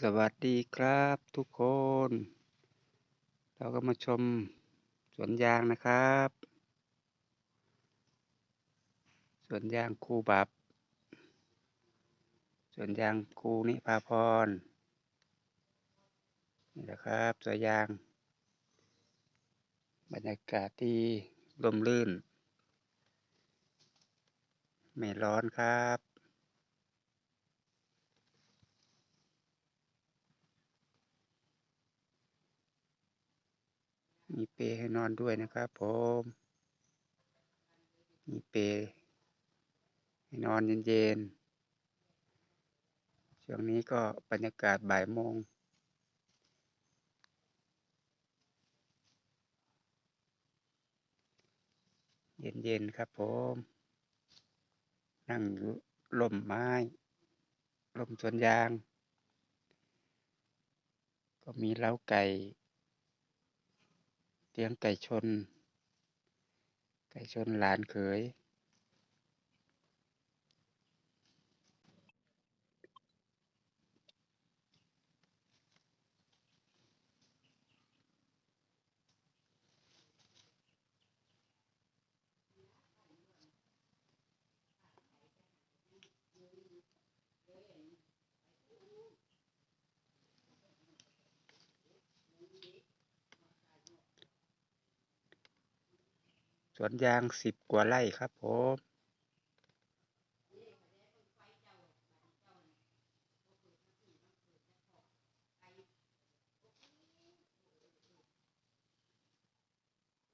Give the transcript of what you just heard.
สวัสดีครับทุกคน เราก็มาชมสวนยางนะครับ สวนยางครูบับ สวนยางครูนิพาพร นี่แหละครับสวนยาง บรรยากาศที่ร่มรื่น ไม่ร้อนครับ มีเปให้นอนด้วยนะครับผม มีเปให้นอนเย็นๆ ช่วงนี้ก็บรรยากาศบ่ายโมงเย็นๆ ครับผม นั่งอยู่ร่มไม้ร่มสวนยาง ก็มีเล้าไก่ เลี้ยงไก่ชน ไก่ชนหลานเขย สวนยางสิบกว่าไร่ครับผม